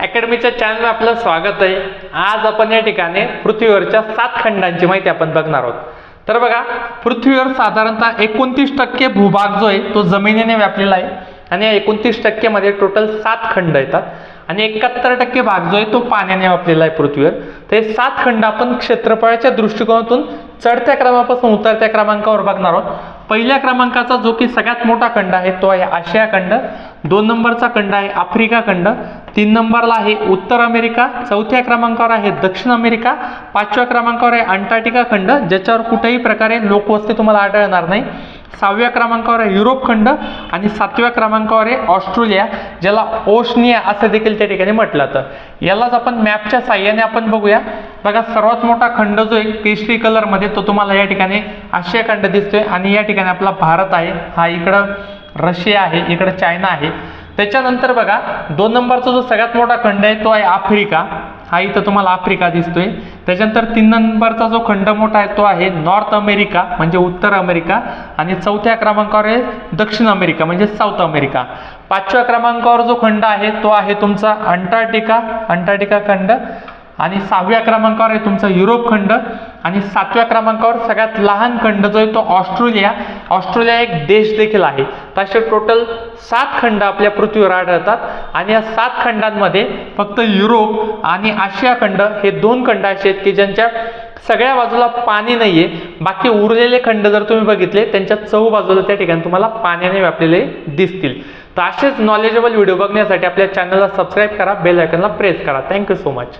अकॅडमीच्या channel आपलं स्वागत आहे. आज आपण या ठिकाणी पृथ्वीवरच्या सात खंडांची माहिती आपण बघणार आहोत. तर बघा पृथ्वीवर साधारणतः एकोणतीस टक्के भूभाग जो आहे तो जमिनीने व्यापलेला आहे. आणि या एकोणतीस टक्केमध्ये टोटल सात खंड येतात. आणि एकाहत्तर टक्के भाग जो आहे तो पाण्याने व्यापलेला आहे पृथ्वीवर. तर हे सात खंड आपण क्षेत्रफळाच्या दृष्टिकोनातून चढत्या क्रमापासून उतरत्या क्रमांकावर बघणार आहोत. पहिल्या क्रमांकाचा जो की सगळ्यात मोठा खंड आहे तो आहे आशिया खंड. दोन नंबरचा खंड आहे आफ्रिका खंड. तीन नंबरला आहे उत्तर अमेरिका. चौथ्या क्रमांकावर आहे दक्षिण अमेरिका. पाचव्या क्रमांकावर आहे अंटार्क्टिका खंड. ज्याच्यावर कुठेही प्रकारे लोकवस्ती तुम्हाला आढळणार नाही. सहाव्या क्रमांकावर आहे युरोप खंड आणि सातव्या क्रमांकावर आहे ऑस्ट्रेलिया ज्याला ओशनिया असं देखील त्या ठिकाणी म्हटलं जातं. यालाच आपण मॅपच्या साह्याने आपण बघूया. बघा सर्वात मोठा खंड जो आहे केशरी कलरमध्ये तो तुम्हाला या ठिकाणी आशिया खंड दिसतोय आणि या ठिकाणी आपला भारत आहे. हा इकडं रशिया आहे इकडं चायना आहे. त्याच्यानंतर बघा दोन नंबरचा जो सगळ्यात मोठा खंड आहे तो आहे आफ्रिका. हा इथं तुम्हाला आफ्रिका दिसतोय. त्याच्यानंतर तीन नंबरचा जो खंड मोठा आहे तो आहे नॉर्थ अमेरिका म्हणजे उत्तर अमेरिका. आणि चौथ्या क्रमांकावर आहे दक्षिण अमेरिका म्हणजे साऊथ अमेरिका. पाचव्या क्रमांकावर जो खंड आहे तो आहे तुमचा अंटार्क्टिका अंटार्क्टिका खंड. आणि सहाव्या क्रमांकावर आहे तुमचा युरोप खंड. आणि सातव्या क्रमांकावर सगळ्यात लहान खंड जो आहे तो ऑस्ट्रेलिया. ऑस्ट्रेलिया एक देश देखील आहे. तसे टोटल सात खंड आपल्या पृथ्वीवर आढळतात. आणि या सात खंडांमध्ये फक्त युरोप आणि आशिया खंड हे दोन खंड असे आहेत की ज्यांच्या सगळ्या बाजूला पाणी नाहीये. बाकी उरलेले खंड जर तुम्ही बघितले त्यांच्या चहू बाजूला त्या ठिकाणी तुम्हाला पाण्याने व्यापलेले दिसतील. तर असेच नॉलेजेबल व्हिडिओ बघण्यासाठी आपल्या चॅनलला सबस्क्राईब करा बेल आयकनला प्रेस करा. Thank you so much